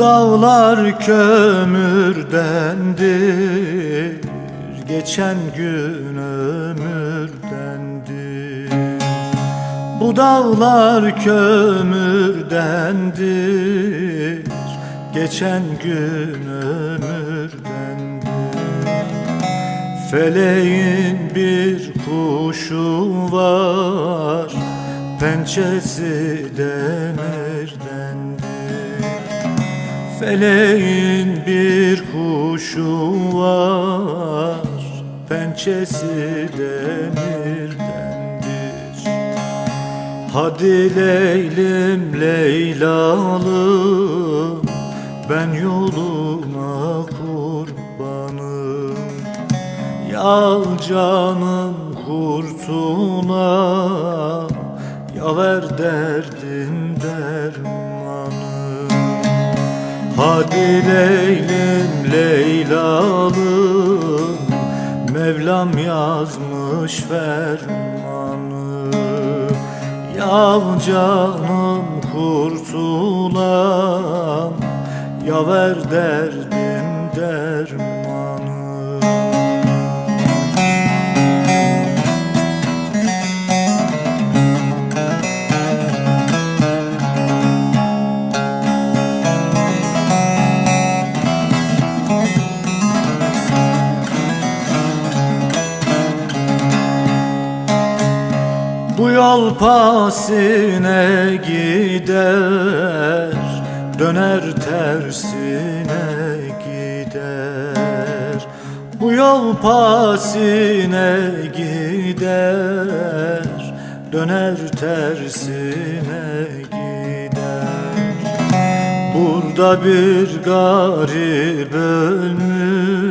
dağlar kömürdendir. Geçen gün ömürdendir. Bu dağlar kömürdendir. Geçen gün ömürdendir. Feleğin bir kuşu var Pençesi demirdendir Feleğin bir kuşu var Pençesi demirdendir. Hadi Leylim Leylalım Ben yoluna kurbanım. Yal canım kurtula Ya ver derdim dermanım Hadi Leylim Leylalım Mevlam yazmış fermanı. Yav canım kurtulam Ya ver derdim dermanı Bu yol pasine gider Döner tersine gider. Bu yol pasine gider Döner tersine gider. Burada bir garip ölmüş